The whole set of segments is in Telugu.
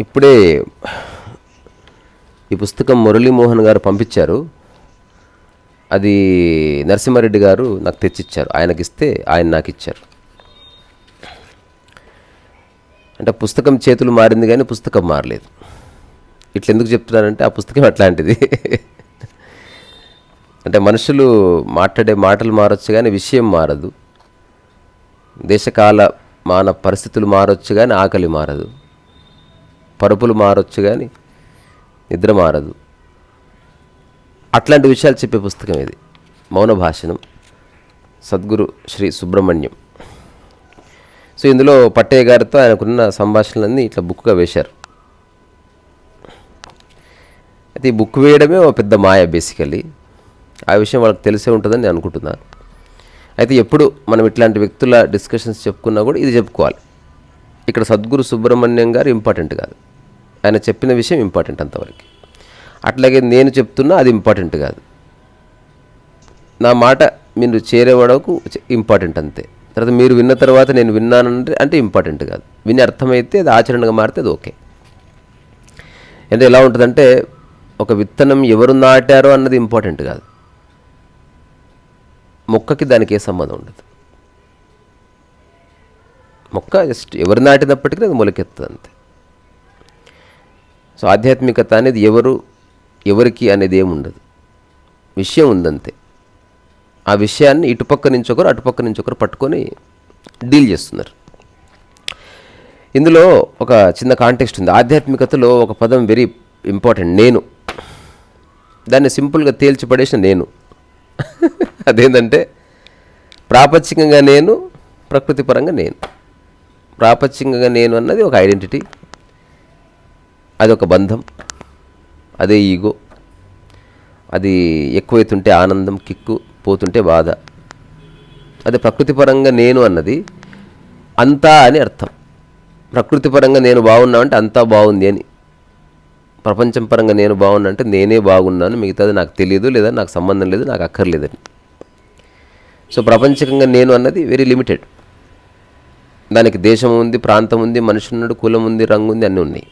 ఇప్పుడే ఈ పుస్తకం మురళీమోహన్ గారు పంపించారు. అది నరసింహారెడ్డి గారు నాకు తెచ్చిచ్చారు. ఆయనకి ఇస్తే ఆయన నాకు ఇచ్చారు అంటే పుస్తకం చేతులు మారింది కానీ పుస్తకం మారలేదు. ఇట్లా ఎందుకు చెప్తున్నానంటే ఆ పుస్తకం అట్లాంటిది. అంటే మనుషులు మాట్లాడే మాటలు మారొచ్చు కానీ విషయం మారదు. దేశకాల మాన పరిస్థితులు మారొచ్చు కానీ ఆకలి మారదు. పరుపులు మారొచ్చు కానీ నిద్ర మారదు. అట్లాంటి విషయాలు చెప్పే పుస్తకం ఇది. మౌన భాషణం. సద్గురు శ్రీ సుబ్రహ్మణ్యం. సో ఇందులో పట్టయ్య గారితో ఆయనకున్న సంభాషణలన్నీ ఇట్లా బుక్గా వేశారు. అయితే ఈ బుక్ వేయడమే ఒక పెద్ద మాయ బేసికలీ ఆ విషయం వాళ్ళకి తెలిసే ఉంటుందని నేను అనుకుంటున్నాను. అయితే ఎప్పుడు మనం ఇట్లాంటి వ్యక్తుల డిస్కషన్స్ చెప్పుకున్నా కూడా ఇది చెప్పుకోవాలి. ఇక్కడ సద్గురు సుబ్రహ్మణ్యం గారు ఇంపార్టెంట్ కాదు. ఆయన చెప్పిన విషయం ఇంపార్టెంట్ అంతవరకు. అట్లాగే నేను చెప్తున్నా అది ఇంపార్టెంట్ కాదు. నా మాట మీరు చేరే వరకు ఇంపార్టెంట్ అంతే. తర్వాత మీరు విన్న తర్వాత నేను విన్నానంటే అంటే ఇంపార్టెంట్ కాదు. విని అర్థమైతే అది ఆచరణగా మారితే అది ఓకే. అంటే ఎలా ఉంటుందంటే ఒక విత్తనం ఎవరు నాటారో అన్నది ఇంపార్టెంట్ కాదు. మొక్కకి దానికి ఏ సంబంధం ఉండదు. మొక్క జస్ట్ ఎవరు నాటినప్పటికీ అది మొలకెత్తుంది అంతే సో ఆధ్యాత్మికత అనేది ఎవరు ఎవరికి అనేది ఏముండదు విషయం ఉందంతే. ఆ విషయాన్ని ఇటుపక్క నుంచి ఒకరు అటుపక్క నుంచి ఒకరు పట్టుకొని డీల్ చేస్తున్నారు. ఇందులో ఒక చిన్న కాంటెక్స్ట్ ఉంది. ఆధ్యాత్మికతలో ఒక పదం వెరీ ఇంపార్టెంట్. నేను. దాన్ని సింపుల్గా తేల్చిపడేసిన నేను. అదేంటంటే ప్రాపంచికంగా నేను ప్రకృతి పరంగా నేను. ప్రాపంచికంగా నేను అన్నది ఒక ఐడెంటిటీ. అది ఒక బంధం. అదే ఈగో. అది ఎక్కువైతుంటే ఆనందం కిక్కు పోతుంటే బాధ. అది ప్రకృతి పరంగా నేను అన్నది అంతా అని అర్థం. ప్రకృతి పరంగా నేను బాగున్నా అంటే అంతా బాగుంది అని. ప్రపంచం పరంగా నేను బాగున్నా అంటే నేనే బాగున్నాను మిగతాది నాకు తెలియదు లేదా నాకు సంబంధం లేదు నాకు అక్కర్లేదని సో ప్రపంచకంగా నేను అన్నది వెరీ లిమిటెడ్ దానికి దేశం ఉంది ప్రాంతం ఉంది మనిషి ఉన్నాడు కులం ఉంది రంగు ఉంది అన్నీ ఉన్నాయి.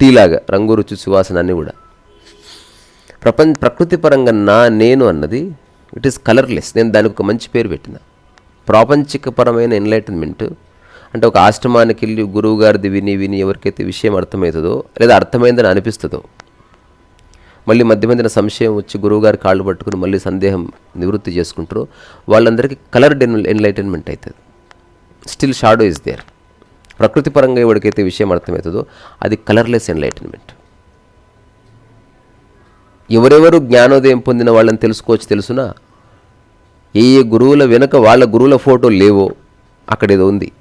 టీలాగా రంగు రుచి సువాసన అన్నీ కూడా. ప్రపంచ ప్రకృతి పరంగా నా నేను అన్నది ఇట్ ఈస్ కలర్లెస్ నేను దానికి ఒక మంచి పేరు పెట్టిన. ప్రాపంచికపరమైన ఎన్లైటన్మెంట్ అంటే ఒక ఆశ్రమానికి వెళ్ళి గురువు గారిది విని విని ఎవరికైతే విషయం అర్థమవుతుందో లేదా అర్థమైందని అనిపిస్తుందో మళ్ళీ మధ్య మధ్యన సంశయం వచ్చి గురువుగారి కాళ్ళు పట్టుకుని మళ్ళీ సందేహం నివృత్తి చేసుకుంటారో. వాళ్ళందరికీ కలర్డ్ ఎన్లైటన్మెంట్ అవుతుంది. Still shadow is there. ప్రకృతి పరంగా ఎవరికైతే విషయం అర్థమవుతుందో అది కలర్లెస్ ఎన్లైటన్మెంట్. ఎవరెవరు జ్ఞానోదయం పొందిన వాళ్ళని తెలుసుకోవచ్చు తెలుసునా? ఏ ఏ గురువుల వెనుక వాళ్ళ గురువుల ఫోటో లేవో అక్కడేదో ఉంది.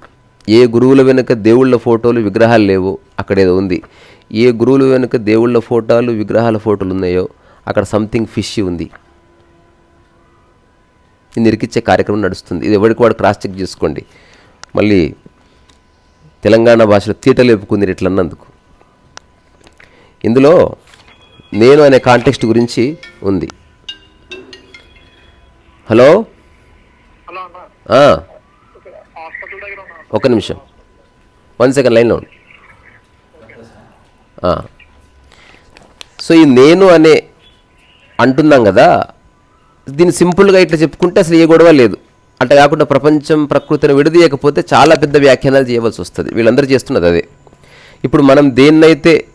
ఏ గురువుల వెనుక దేవుళ్ళ ఫోటోలు విగ్రహాలు లేవో అక్కడేదో ఉంది. ఏ గురువుల వెనుక దేవుళ్ళ ఫోటోలు విగ్రహాల ఫోటోలు ఉన్నాయో అక్కడ సంథింగ్ ఫిష్ ఉంది. నిరికిచ్చే కార్యక్రమం నడుస్తుంది. ఇది ఎవరికి వాడు క్రాస్ చెక్ చేసుకోండి. మళ్ళీ తెలంగాణ భాషలో తీట లేపుకుంది ఇట్లా అన్నందుకు. ఇందులో నేను అనే కాంటెక్స్ట్ గురించి ఉంది. హలో హలో అన్న ఆ, హాస్పిటల్ ఒక నిమిషం. వన్ సెకండ్ లైన్లో ఉండు సో ఈ నేను అనే అంటున్నాం కదా దీన్ని సింపుల్గా ఇట్లా చెప్పుకుంటే అసలు ఏ గొడవ లేదు. అంటే కాకుండా ప్రపంచం ప్రకృతిని విడదీయకపోతే చాలా పెద్ద వ్యాఖ్యానాలు చేయవలసి వస్తుంది. వీళ్ళందరూ చేస్తున్నది అదే. ఇప్పుడు మనం దేన్నైతే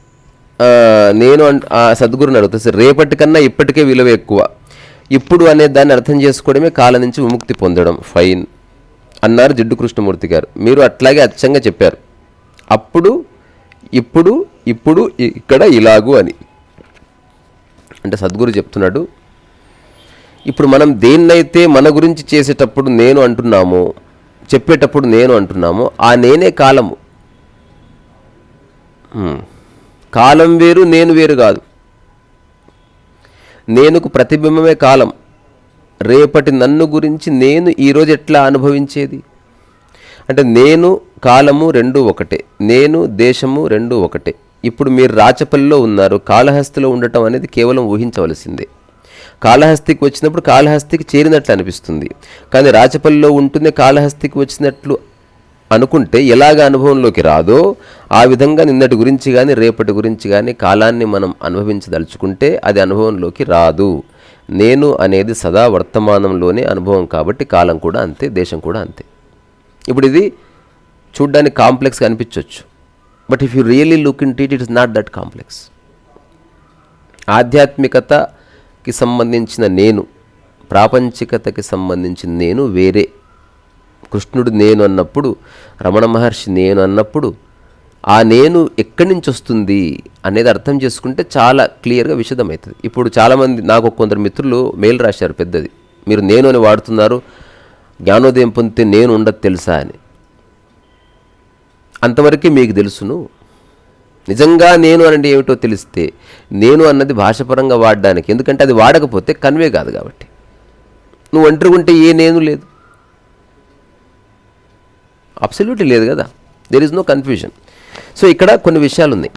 నేను అన్- ఆ సద్గురుని అడుగుతా సరే రేపటికన్నా ఇప్పటికే విలువ ఎక్కువ. ఇప్పుడు అనే దాన్ని అర్థం చేసుకోవడమే కాలం నుంచి విముక్తి పొందడం. ఫైన్ అన్నారు జిడ్డు కృష్ణమూర్తి గారు. మీరు అట్లాగే అచ్చంగా చెప్పారు. అప్పుడు ఇప్పుడు ఇప్పుడు ఇక్కడ ఇలాగు అని. అంటే సద్గురు చెప్తున్నాడు. ఇప్పుడు మనం దేన్నైతే మన గురించి చేసేటప్పుడు నేను అంటున్నామో చెప్పేటప్పుడు నేను అంటున్నామో ఆ నేనే కాలము. కాలం వేరు నేను వేరు కాదు. నేనుకు ప్రతిబింబమే కాలం. రేపటి నన్ను గురించి నేను ఈరోజు ఎట్లా అనుభవించేది? అంటే నేను కాలము రెండు ఒకటే నేను దేశము రెండు ఒకటే. ఇప్పుడు మీరు రాచపల్లిలో ఉన్నారు కాళహస్తిలో ఉండటం అనేది కేవలం ఊహించవలసిందే. కాళహస్తికి వచ్చినప్పుడు కాళహస్తికి చేరినట్లు అనిపిస్తుంది. కానీ రాచపల్లిలో ఉంటుంది కాళహస్తికి వచ్చినట్లు అనుకుంటే ఎలాగ అనుభవంలోకి రాదో ఆ విధంగా నిన్నటి గురించి కానీ రేపటి గురించి కానీ కాలాన్ని మనం అనుభవించదలుచుకుంటే అది అనుభవంలోకి రాదు. నేను అనేది సదా వర్తమానంలోనే అనుభవం కాబట్టి కాలం కూడా అంతే దేశం కూడా అంతే. ఇప్పుడు ఇది చూడ్డానికి కాంప్లెక్స్గా అనిపించవచ్చు but if you really look in detail it is not that complex ఆధ్యాత్మికతకి సంబంధించిన నేను ప్రాపంచికతకి సంబంధించిన నేను వేరే. కృష్ణుడు నేను అన్నప్పుడు రమణ మహర్షి నేను అన్నప్పుడు ఆ నేను ఎక్కడి నుంచి వస్తుంది అనేది అర్థం చేసుకుంటే చాలా క్లియర్గా విషదమవుతుంది ఇప్పుడు చాలామంది నాకు కొందరు మిత్రులు మెయిల్ రాశారు పెద్దది. మీరు నేను అని వాడుతున్నారు జ్ఞానోదయం పొందితే నేను ఉండదు తెలుసా అని. అంతవరకే మీకు తెలుసును. నిజంగా నేను అనంటే ఏమిటో తెలిస్తే నేను అన్నది భాషపరంగా వాడడానికి ఎందుకంటే అది వాడకపోతే కన్వే కాదు కాబట్టి. నువ్వు ఒంటరిగా ఉంటే ఏ నేను లేదు. అబ్సల్యూట్లీ లేదు కదా. There is no confusion so ఇక్కడ కొన్ని విషయాలు ఉన్నాయి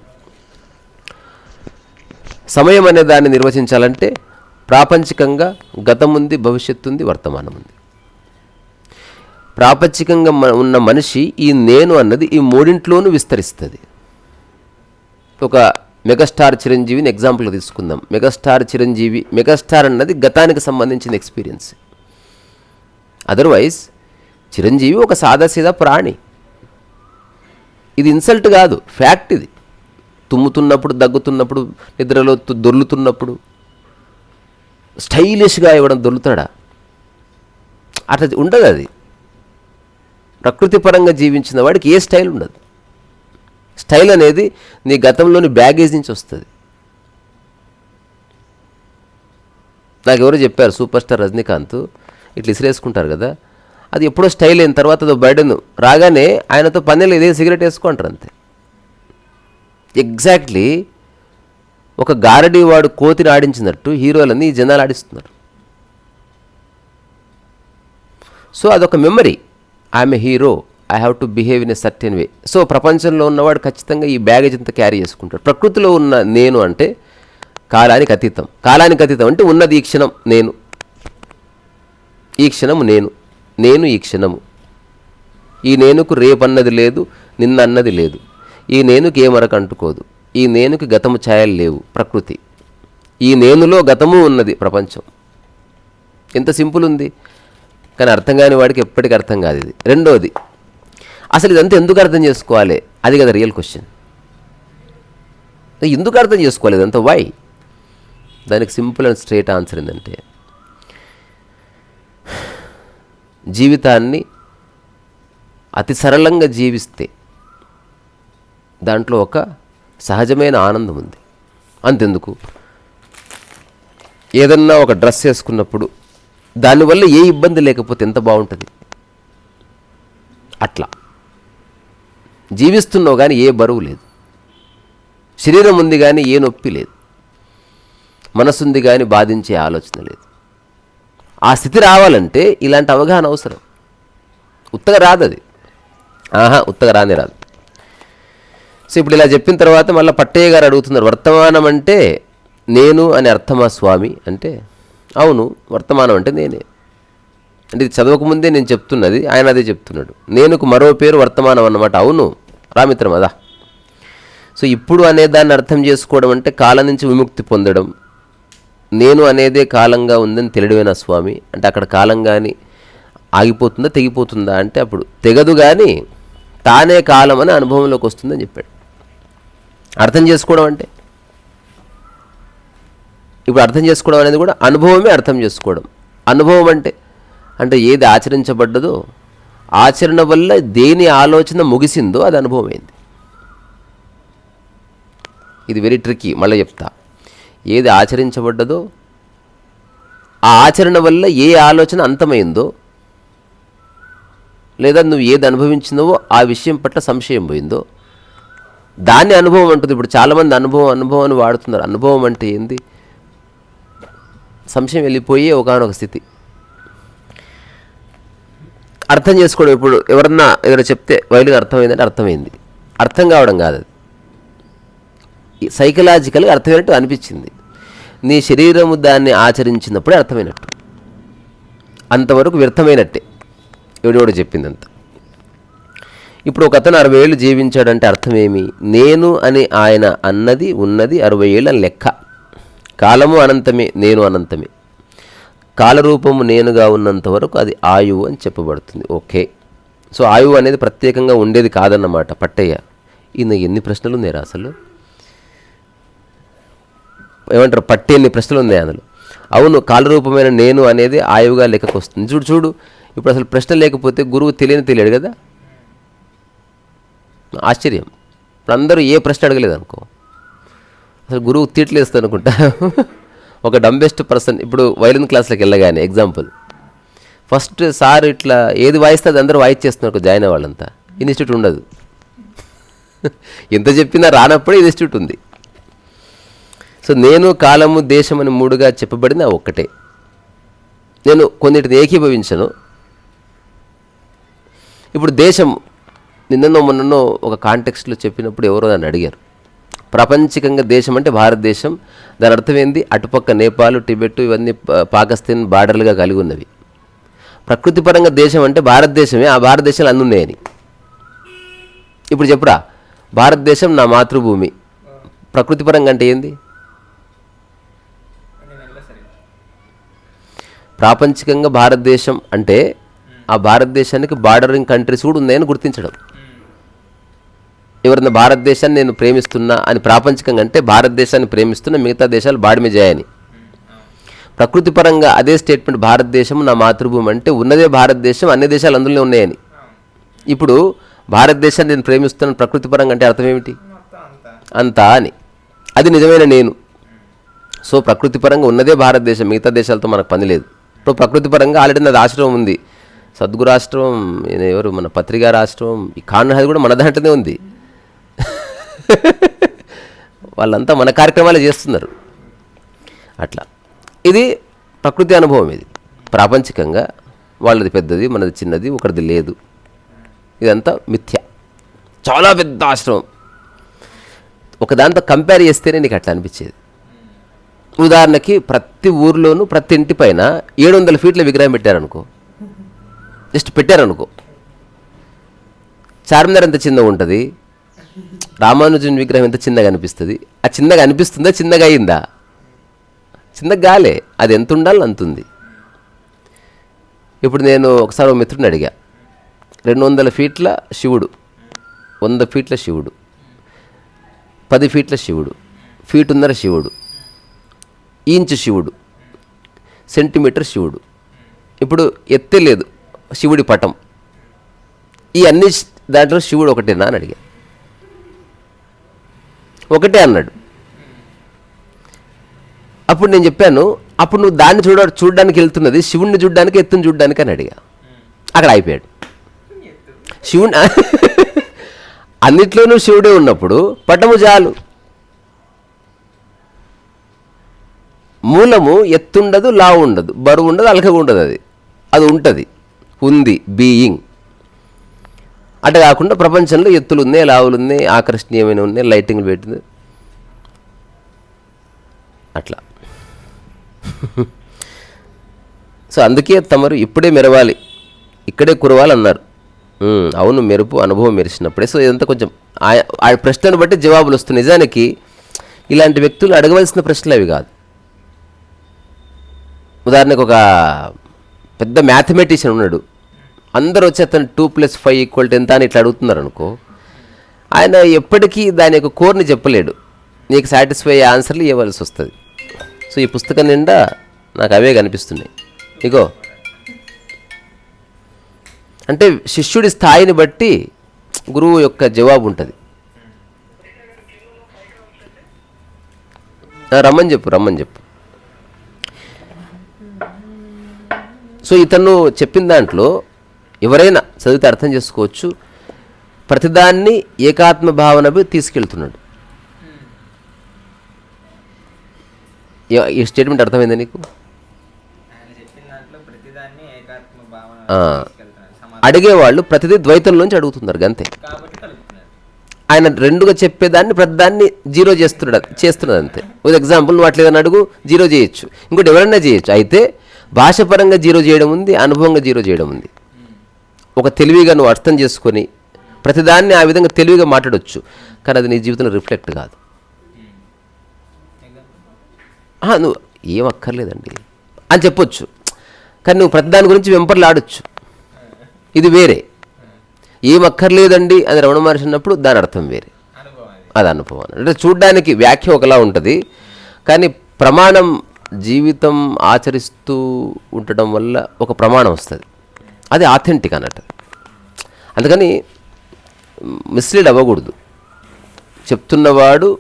సమయం అనే దాన్ని నిర్వచించాలంటే ప్రాపంచికంగా గతం ఉంది భవిష్యత్తు ఉంది వర్తమానం ఉంది ప్రాపంచికంగా ఉన్న మనిషి ఈ నేను అన్నది ఈ మూడింట్లోనూ విస్తరిస్తుంది. ఒక మెగాస్టార్ చిరంజీవిని ఎగ్జాంపుల్ తీసుకుందాం. మెగాస్టార్ చిరంజీవి మెగాస్టార్ అన్నది గతానికి సంబంధించిన ఎక్స్పీరియన్స్. అదర్వైజ్ చిరంజీవి ఒక సాదాసీదా ప్రాణి. ఇది ఇన్సల్ట్ కాదు ఫ్యాక్ట్ ఇది. తుమ్ముతున్నప్పుడు దగ్గుతున్నప్పుడు నిద్రలో దొర్లుతున్నప్పుడు. స్టైలిష్గా ఇవ్వడం దొర్లుతాడా? అట్లా ఉండదు అది. ప్రకృతి పరంగా జీవించిన వాడికి ఏ స్టైల్ ఉండదు. స్టైల్ అనేది నీ గతంలోని బ్యాగేజ్ నుంచి వస్తుంది. నాకు ఎవరో చెప్పారు సూపర్ స్టార్ రజనీకాంత్ ఇట్లా ఇసిరేసుకుంటారు కదా. అది ఎప్పుడో స్టైల్ అయిన తర్వాత అది బర్డెన్. రాగానే ఆయనతో పన్నెలు ఇదే సిగరెట్ వేసుకుంటారు అంతే. ఎగ్జాక్ట్లీ ఒక గారడీ వాడు కోతిని ఆడించినట్టు హీరోలని ఈ జనాలు ఆడిస్తున్నారు. సో అదొక memory. I'm a hero I have to behave in a certain way so ప్రపంచంలో ఉన్నవాడు ఖచ్చితంగా ఈ బ్యాగేజ్ అంతా క్యారీ చేసుకుంటాడు. ప్రకృతిలో ఉన్న నేను అంటే కాలానికి అతీతం. కాలానికి అతీతం అంటే ఉన్నది ఈ క్షణం నేను. ఈ క్షణం నేను. నేను ఈ క్షణము. ఈ నేనుకు రేపన్నది లేదు నిన్న అన్నది లేదు. ఈ నేనుకి ఏ మరక అంటుకోదు. ఈ నేనుకి గతము ఛాయలు లేవు ప్రకృతి. ఈ నేనులో గతము ఉన్నది ప్రపంచం. ఎంత సింపుల్ ఉంది. కానీ అర్థం కాని వాడికి ఎప్పటికీ అర్థం కాదు ఇది. రెండోది అసలు ఇదంతా ఎందుకు అర్థం చేసుకోవాలి? అది కదా రియల్ క్వశ్చన్ ఎందుకు అర్థం చేసుకోవాలి ఇదంతా? వై దానికి సింపుల్ అండ్ స్ట్రేట్ ఆన్సర్ ఏంటంటే జీవితాన్ని అతి సరళంగా జీవిస్తే దాంట్లో ఒక సహజమైన ఆనందం ఉంది. అంతెందుకు? ఏదన్నా ఒక డ్రెస్ వేసుకున్నప్పుడు దానివల్ల ఏ ఇబ్బంది లేకపోతే ఎంత బాగుంటుంది? అట్లా. జీవిస్తున్నావు కానీ ఏ బరువు లేదు. శరీరం ఉంది కానీ ఏ నొప్పి లేదు. మనసుంది కానీ బాధించే ఆలోచన లేదు. ఆ స్థితి రావాలంటే ఇలాంటి అవగాహన అవసరం. ఉత్తగా రాదు అది. ఆహా ఉత్తగా రానే రాదు. సో ఇప్పుడు ఇలా చెప్పిన తర్వాత మళ్ళీ పట్టయ్య గారు అడుగుతున్నారు వర్తమానం అంటే నేను అని అర్థమా స్వామి అంటే అవును వర్తమానం అంటే నేనే. అంటే ఇది చదవకముందే నేను చెప్తున్నది ఆయన అదే చెప్తున్నాడు. నేనుకు మరో పేరు వర్తమానం అన్నమాట. అవును రామిత్రం అదా సో ఇప్పుడు అనే దాన్ని అర్థం చేసుకోవడం అంటే కాలం నుంచి విముక్తి పొందడం నేను అనేదే కాలంగా ఉందని తెలియడమేనా స్వామి? అంటే అక్కడ కాలం కానీ ఆగిపోతుందా తెగిపోతుందా? అంటే అప్పుడు తెగదు కానీ తానే కాలం అని అనుభవంలోకి వస్తుందని చెప్పాడు. అర్థం చేసుకోవడం అంటే? ఇప్పుడు అర్థం చేసుకోవడం అనేది కూడా అనుభవమే అర్థం చేసుకోవడం. అనుభవం అంటే? అంటే ఏది ఆచరించబడ్డదో ఆచరణ వల్ల దేని ఆలోచన ముగిసిందో అది అనుభవమైంది. ఇది వెరీ ట్రిక్కీ మళ్ళీ చెప్తా. ఏది ఆచరించబడ్డదో ఆ ఆచరణ వల్ల ఏ ఆలోచన అంతమైందో లేదా నువ్వు ఏది అనుభవించినవో ఆ విషయం పట్ల సంశయం పోయిందో దాన్ని అనుభవం అంటుంది. ఇప్పుడు చాలామంది అనుభవం అనుభవం అని వాడుతున్నారు. అనుభవం అంటే ఏంది? సంశయం వెళ్ళిపోయే ఒకనొక స్థితి. అర్థం చేసుకోవడం. ఇప్పుడు ఎవరన్నా ఏదైనా చెప్తే వైలుగా అర్థమైందంటే అర్థమైంది. అర్థం కావడం కాదు అది సైకలాజికల్గా అర్థమైనట్టు అనిపించింది. నీ శరీరము దాన్ని ఆచరించినప్పుడే అర్థమైనట్టు. అంతవరకు వ్యర్థమైనట్టే. ఎవడెవడు చెప్పిందంత. ఇప్పుడు ఒక అతను అరవై ఏళ్ళు జీవించాడంటే అర్థమేమి? నేను అని ఆయన అన్నది ఉన్నది అరవై ఏళ్ళ లెక్క. కాలము అనంతమే నేను అనంతమే. కాలరూపము నేనుగా ఉన్నంత వరకు అది ఆయువు అని చెప్పబడుతుంది. ఓకే. సో ఆయువు అనేది ప్రత్యేకంగా ఉండేది కాదన్నమాట పట్టయ్య. ఈయన ఎన్ని ప్రశ్నలు ఉన్నాయి అసలు? ఏమంటారు పట్టేన్ని ప్రశ్నలు ఉన్నాయి అందులో. అవును కాలరూపమైన నేను అనేది ఆయువుగా లెక్కకు వస్తుంది. చూడు చూడు. ఇప్పుడు అసలు ప్రశ్న లేకపోతే గురువు తెలియని తెలియడు కదా? ఆశ్చర్యం. ఇప్పుడు అందరూ ఏ ప్రశ్న అడగలేదు అనుకో అసలు గురువు తీట్లేస్తుంది అనుకుంటా? ఒక డంబెస్ట్ పర్సన్ ఇప్పుడు వైలిన్ క్లాస్లోకి వెళ్ళగానే ఎగ్జాంపుల్. ఫస్ట్ సార్ ఇట్లా ఏది వాయిస్తే అది అందరూ వాయిచ్చేస్తున్నారు జాయిన్ అవ్వాలంతా ఇన్స్టిట్యూట్ ఉండదు. ఎంత చెప్పినా రానప్పుడే ఇన్స్టిట్యూట్ ఉంది. సో నేను కాలము దేశం అని మూడుగా చెప్పబడిన ఒక్కటే. నేను కొన్నిటిని ఏకీభవించను. ఇప్పుడు దేశం నిన్ననో మొన్ననో ఒక కాంటెక్స్ట్లో చెప్పినప్పుడు ఎవరో నన్ను అడిగారు. ప్రపంచికంగా దేశం అంటే భారతదేశం దాని అర్థం ఏంది? అటుపక్క నేపాల్ టిబెట్ ఇవన్నీ పాకిస్తాన్ బార్డర్లుగా కలిగి ఉన్నవి. ప్రకృతిపరంగా దేశం అంటే భారతదేశమే ఆ భారతదేశాలు అన్నీ ఉన్నాయని. ఇప్పుడు చెప్పురా భారతదేశం నా మాతృభూమి. ప్రకృతిపరంగా అంటే ఏంది? ప్రాపంచికంగా భారతదేశం అంటే ఆ భారతదేశానికి బార్డరింగ్ కంట్రీస్ కూడా ఉన్నాయని గుర్తించడం. ఎవరైనా భారతదేశాన్ని నేను ప్రేమిస్తున్నా అని ప్రాపంచికంగా అంటే భారతదేశాన్ని ప్రేమిస్తున్న మిగతా దేశాలు బాడిమే చేయని ప్రకృతి పరంగా అదే స్టేట్మెంట్ భారతదేశం నా మాతృభూమి అంటే ఉన్నదే భారతదేశం అన్ని దేశాలు అందులోనే ఉన్నాయని. ఇప్పుడు భారతదేశాన్ని నేను ప్రేమిస్తున్నాను ప్రకృతి పరంగా అంటే అర్థం ఏమిటి? అంతా అని. అది నిజమైన నేను? సో ప్రకృతి పరంగా ఉన్నదే భారతదేశం మిగతా దేశాలతో మనకు పని లేదు. ఇప్పుడు ప్రకృతి పరంగా ఆల్రెడీ నాది ఆశ్రమం ఉంది. సద్గురు ఆశ్రమం ఎవరు? మన పత్రికా రాష్ట్రం ఈ కాన్హాది కూడా మన దాంట్లోనే ఉంది. వాళ్ళంతా మన కార్యక్రమాలు చేస్తున్నారు. అట్లా. ఇది ప్రకృతి అనుభవం ఇది. ప్రాపంచికంగా వాళ్ళది పెద్దది మనది చిన్నది ఒకరిది లేదు. ఇదంతా మిథ్య. చాలా పెద్ద ఆశ్రమం. ఒకదాంతో కంపేర్ చేస్తేనే నీకు అట్లా అనిపించేది. ఉదాహరణకి ప్రతి ఊర్లోనూ ప్రతి ఇంటి పైన ఏడు వందల ఫీట్ల విగ్రహం పెట్టారనుకో. జస్ట్ పెట్టారనుకో. చార్మినార్ ఎంత చిన్నగా ఉంటుంది? రామానుజన్ విగ్రహం ఎంత చిన్నగా అనిపిస్తుంది? ఆ చిన్నగా అనిపిస్తుందా? చిన్నగా అయిందా? చిన్నగా గాలే అది ఎంత ఉండాలో అంతుంది. ఇప్పుడు నేను ఒకసారి ఒక మిత్రుడిని అడిగా. రెండు వందల ఫీట్ల శివుడు. వంద ఫీట్ల శివుడు. పది ఫీట్ల శివుడు. ఫీటున్నర శివుడు. ఇంచు శివుడు సెంటీమీటర్ శివుడు. ఇప్పుడు ఎత్తే లేదు శివుడి పటం. ఈ అన్ని దాంట్లో శివుడు ఒకటేనా అని అడిగా. ఒకటే అన్నాడు. అప్పుడు నేను చెప్పాను అప్పుడు నువ్వు దాన్ని చూడ చూడడానికి వెళ్తున్నది శివుణ్ణి చూడడానికి ఎత్తుని చూడడానికి అని అడిగా. అక్కడ అయిపోయాడు శివుని అన్నిట్లోనూ శివుడే ఉన్నప్పుడు పటము చాలు. మూలము ఎత్తుండదు లావు ఉండదు బరువు ఉండదు అలకగా ఉండదు అది. అది ఉంటుంది. ఉంది బీయింగ్ అటు కాకుండా ప్రపంచంలో ఎత్తులు ఉన్నాయి లావులు ఉన్నాయి ఆకర్షణీయమైన ఉన్నాయి లైటింగ్లు పెట్టింది. అట్లా. సో అందుకే తమరు ఇప్పుడే మెరవాలి. ఇక్కడే కురవాలి అన్నారు అవును మెరుపు అనుభవం మెరిసినప్పుడే. సో ఇదంతా కొంచెం ఆ- ఆ ప్రశ్నను బట్టి జవాబులు వస్తున్నాయి నిజానికి ఇలాంటి వ్యక్తులు అడగవలసిన ప్రశ్నలు అవి కాదు. ఉదాహరణకు ఒక పెద్ద మ్యాథమెటిషియన్ ఉన్నాడు. అందరూ వచ్చి అతను two plus five equal tenth ఎంత అని ఇట్లా అడుగుతున్నారు అనుకో ఆయన ఎప్పటికీ దాని యొక్క కోర్ని చెప్పలేడు. నీకు సాటిస్ఫై అయ్యే ఆన్సర్లు ఇవ్వాల్సి వస్తుంది. సో ఈ పుస్తకం నిండా నాకు అవే కనిపిస్తున్నాయి. ఇగో. అంటే శిష్యుడి స్థాయిని బట్టి గురువు యొక్క జవాబు ఉంటుంది. రమ్మని చెప్పు రమ్మని చెప్పు. సో ఇతను చెప్పిన దాంట్లో ఎవరైనా చదివితే అర్థం చేసుకోవచ్చు ప్రతిదాన్ని ఏకాత్మ భావనపై తీసుకెళ్తున్నాడు. ఈ స్టేట్మెంట్ అర్థమైందా నీకు? అడిగేవాళ్ళు ప్రతిదీ ద్వైతంలోంచి అడుగుతున్నారు గంతే. కాబట్టి కలుపుతున్నారు. ఆయన రెండుగా చెప్పేదాన్ని ప్రతిదాన్ని జీరో చేస్తున్నాడు చేస్తున్నాడు అంతే. ఒక ఎగ్జాంపుల్ నువ్వు అట్లా ఏదైనా అడుగు జీరో చేయొచ్చు. ఇంకోటి ఎవరైనా చేయొచ్చు. అయితే భాషపరంగా జీరో చేయడం ఉంది అనుభవంగా జీరో చేయడం ఉంది. ఒక తెలివిగా నువ్వు అర్థం చేసుకొని ప్రతిదాన్ని ఆ విధంగా తెలివిగా మాట్లాడొచ్చు కానీ అది నీ జీవితంలో రిఫ్లెక్ట్ కాదు. నువ్వు ఏం అక్కర్లేదండి అని చెప్పొచ్చు. కానీ నువ్వు ప్రతిదాని గురించి వెంపర్లు ఆడొచ్చు ఇది వేరే. ఏం అక్కర్లేదండి అని రమణ మహర్షి అన్నప్పుడు దాని అర్థం వేరే. అది అనుభవం. అంటే చూడ్డానికి వ్యాఖ్య ఒకలా ఉంటుంది కానీ ప్రమాణం జీవితం ఆచరిస్తూ ఉండటం వల్ల ఒక ప్రమాణం వస్తుంది. అది ఆథెంటిక్ అన్నట్టు. అందుకని మిస్లీడ్ అవ్వకూడదు. చెప్తున్నవాడు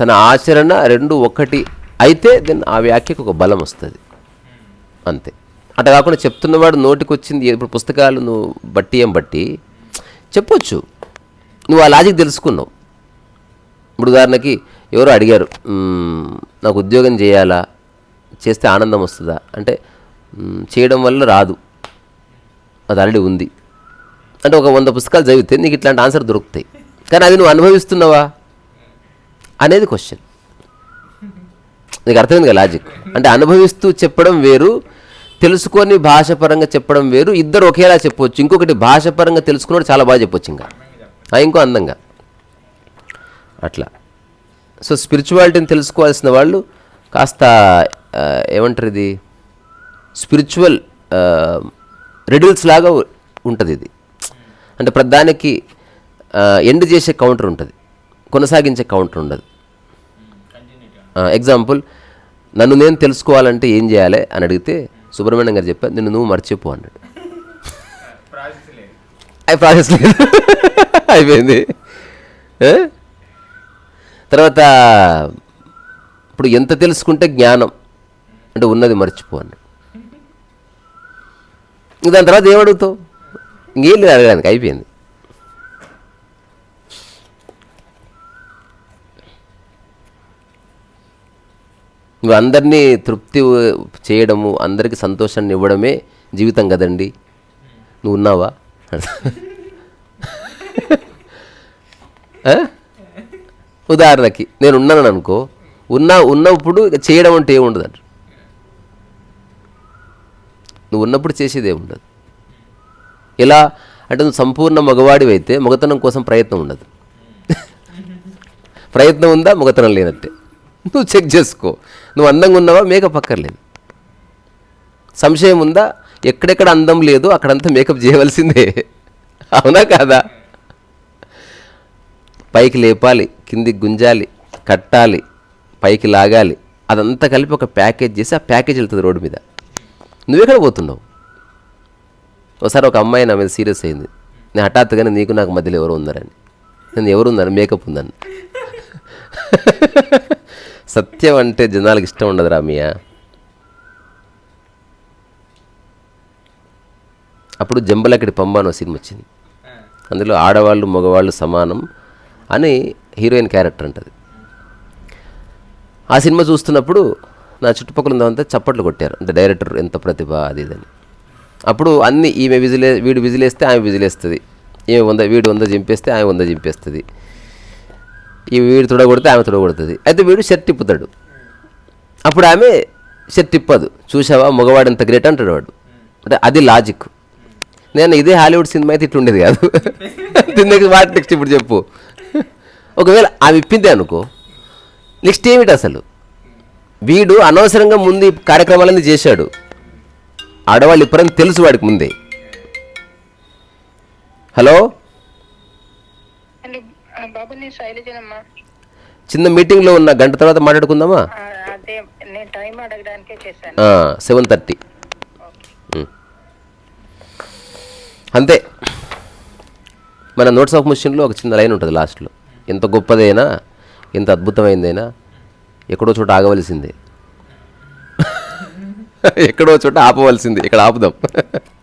తన ఆచరణ రెండు ఒకటి అయితే దెన్ ఆ వ్యాఖ్యకు ఒక బలం వస్తుంది. అంతే. అట్లా కాకుండా చెప్తున్నవాడు నోటికి వచ్చింది ఇప్పుడు పుస్తకాలు నువ్వు బట్టి ఏం బట్టి చెప్పొచ్చు. నువ్వు ఆ లాజిక్ తెలుసుకున్నావు. ఇప్పుడు ఉదాహరణకి ఎవరో అడిగారు నాకు ఉద్యోగం చేయాలా? చేస్తే ఆనందం వస్తుందా? అంటే చేయడం వల్ల రాదు. అది ఆల్రెడీ ఉంది. అంటే ఒక వంద పుస్తకాలు చదివితే నీకు ఇట్లాంటి ఆన్సర్ దొరుకుతాయి. కానీ అది నువ్వు అనుభవిస్తున్నావా? అనేది క్వశ్చన్ నీకు అర్థమైంది కదా లాజిక్ అంటే అనుభవిస్తూ చెప్పడం వేరు తెలుసుకొని భాషపరంగా చెప్పడం వేరు ఇద్దరు ఒకేలా చెప్పవచ్చు ఇంకొకటి భాషపరంగా తెలుసుకున్నాడు చాలా బాగా చెప్పొచ్చు ఇంకా. ఆ, ఇంకో అందంగా. అట్లా. సో స్పిరిచువాలిటీని తెలుసుకోవాల్సిన వాళ్ళు కాస్త ఏమంటారు ఇది? స్పిరిచువల్ రెడిల్స్ లాగా ఉంటుంది ఇది. అంటే ప్రధానికి ఎండ్ చేసే కౌంటర్ ఉంటుంది. కొనసాగించే కౌంటర్ ఉండదు. ఎగ్జాంపుల్ నన్ను నేను తెలుసుకోవాలంటే ఏం చేయాలి అని అడిగితే సుబ్రహ్మణ్యం గారు చెప్పారు నిన్ను నువ్వు మర్చిపో అన్నాడు. అయి ప్రాసెస్ లేదు. అయిపోయింది? తర్వాత ఇప్పుడు ఎంత తెలుసుకుంటే జ్ఞానం అంటే ఉన్నది మర్చిపో అన్నాడు. దాని తర్వాత ఏమడుగుతావు? ఇంకేం లేదు అడగడానికి అయిపోయింది. నువ్వు అందరినీ తృప్తి చేయడము అందరికీ సంతోషాన్ని ఇవ్వడమే జీవితం కదండి. నువ్వు ఉన్నావా? ఉదాహరణకి నేను ఉన్నాను అనుకో ఉన్నా ఉన్నప్పుడు ఇక చేయడం అంటే ఏముండదు అంట నువ్వు ఉన్నప్పుడు చేసేది ఏముండదు. ఎలా? అంటే నువ్వు సంపూర్ణ మగవాడివైతే అయితే మగతనం కోసం ప్రయత్నం ఉండదు. ప్రయత్నం ఉందా? మగతనం లేనట్టే. నువ్వు చెక్ చేసుకో. నువ్వు అందంగా ఉన్నావా? మేకప్ అక్కర్లేదు సంశయం ఉందా? ఎక్కడెక్కడ అందం లేదు అక్కడంతా మేకప్ చేయవలసిందే. అవునా కాదా? పైకి లేపాలి. కిందికి గుంజాలి కట్టాలి పైకి లాగాలి అదంతా కలిపి ఒక ప్యాకేజ్ చేసి ఆ ప్యాకేజ్ వెళ్తుంది రోడ్డు మీద. నువ్వెక్కడ పోతున్నావు? ఒకసారి ఒక అమ్మాయి నా మీద సీరియస్ అయింది. నేను హఠాత్తుగానే నీకు నాకు మధ్యలో ఎవరు ఉన్నారని. నేను ఎవరు ఉన్నాను మేకప్ ఉందని. సత్యం అంటే జనాలకు ఇష్టం ఉండదు రామియా అప్పుడు జంబలకిడి పంబ సినిమా వచ్చింది. అందులో ఆడవాళ్ళు మగవాళ్ళు సమానం. అని హీరోయిన్ క్యారెక్టర్ అంటది. ఆ సినిమా చూస్తున్నప్పుడు నా చుట్టుపక్కల ఉన్నదంతా చప్పట్లు కొట్టారు. అంటే డైరెక్టర్ ఎంత ప్రతిభ అది ఇదని అప్పుడు అన్ని ఈమె విజిలే వీడు విజిలేస్తే ఆమె విజిలేస్తుంది. ఈమె వంద వీడు వంద చింపేస్తే ఆమె వంద చింపేస్తుంది. ఈ వీడు తుడగొడితే ఆమె తుడగొడుతుంది. అయితే వీడు షర్ట్ తిప్పుతాడు. అప్పుడు ఆమె షర్ట్ తిప్పదు. చూసావా మగవాడు ఎంత గ్రేట్ అంటాడు వాడు. అంటే అది లాజిక్. నేను ఇదే హాలీవుడ్ సినిమా అయితే ఇట్లుండేది కాదు. తిన్నకి వాటి నెక్స్ట్ ఇప్పుడు చెప్పు. ఒకవేళ ఆమె ఇప్పిందే అనుకో నెక్స్ట్ ఏమిటి అసలు? వీడు అనవసరంగా ముందు కార్యక్రమాలన్నీ చేశాడు. ఆడవాళ్ళు ఇప్పుడని తెలుసు వాడికి ముందే. హలో? ఆ, చిన్న మీటింగ్లో ఉన్న గంట తర్వాత మాట్లాడుకుందామా? ఆ, సెవెన్ థర్టీ. అంతే. మన నోట్స్ ఆఫ్ మిషన్లో ఒక చిన్న లైన్ ఉంటుంది లాస్ట్లో. ఎంత గొప్పదైనా ఎంత అద్భుతమైందైనా ఎక్కడో చోట ఆగవలసిందే. ఎక్కడో చోట ఆపవలసింది. ఇక్కడ ఆపుదాం.